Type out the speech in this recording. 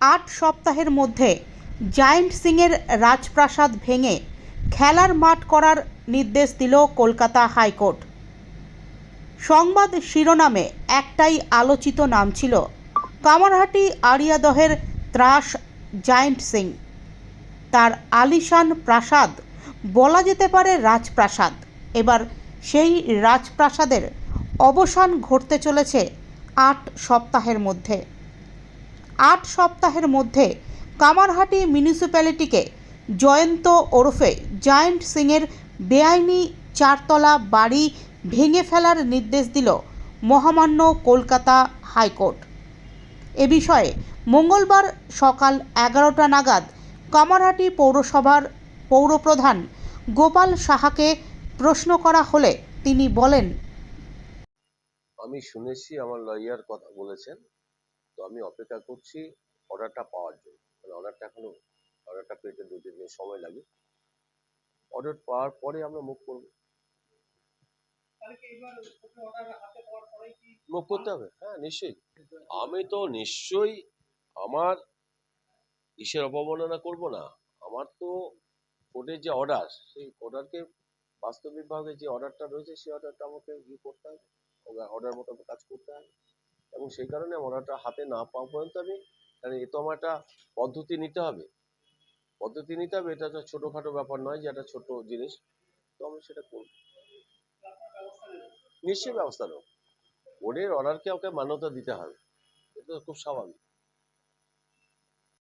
আট সপ্তাহের মধ্যে জায়েন্ট সিংয়ের রাজপ্রাসাদ ভেঙে খেলার মাঠ করার নির্দেশ দিল কলকাতা হাইকোর্ট। সংবাদ শিরোনামে একটাই আলোচিত নাম ছিল, কামারহাটি আরিয়াদহের ত্রাস জায়েন্ট সিং। তার আলিশান প্রাসাদ বলা যেতে পারে রাজপ্রাসাদ। এবার সেই রাজপ্রাসাদের অবসান ঘটতে চলেছে আট সপ্তাহের মধ্যে। আট সপ্তাহের মধ্যে কামারহাটি মিউনিসিপ্যালিটিকে জয়ন্ত ওরফে জায়েন্ট সিংয়ের বেআইনি চারতলা বাড়ি ভেঙে ফেলার নির্দেশ দিল মহামান্য কলকাতা হাইকোর্ট। এ বিষয়ে মঙ্গলবার সকাল এগারোটা নাগাদ কামারহাটি পৌরসভার পৌরপ্রধান গোপাল সাহাকে প্রশ্ন করা হলে তিনি বলেন, আমি শুনেছি আমার লয়ার কথা বলেছেন। তো আমি অপেক্ষা করছি অর্ডারটা পাওয়ার জন্য। মানে অর্ডারটা এখনও অর্ডারটা পেতে দু, তিন দিন সময় লাগে। অর্ডার পাওয়ার পরে আমরা মুখ করব। মুখ করতে হবে? হ্যাঁ নিশ্চয়ই। আমি তো নিশ্চয়ই আমার ইসের অবমাননা করব না? আমার তো কোর্টের যে অর্ডার সেই অর্ডারকে বাস্তবিকভাবে যে অর্ডারটা রয়েছে, সেই অর্ডারটা আমাকে ইয়ে করতে হবে। অর্ডার মতো কাজ করতে হবে। এবং সেই কারণে আমার অর্ডারটা হাতে না পাওয়া পর্যন্ত আমি, কারণ এ তো আমার একটা পদ্ধতি নিতে হবে। পদ্ধতি নিতে হবে, এটা তো ছোটোখাটো ব্যাপার নয় যে একটা ছোট জিনিস, তো আমি সেটা করব। নিশ্চয়ই ব্যবস্থা নেব। বোর্ডের অর্ডারকে ওকে মান্যতা দিতে হবে, এটা খুব স্বাভাবিক।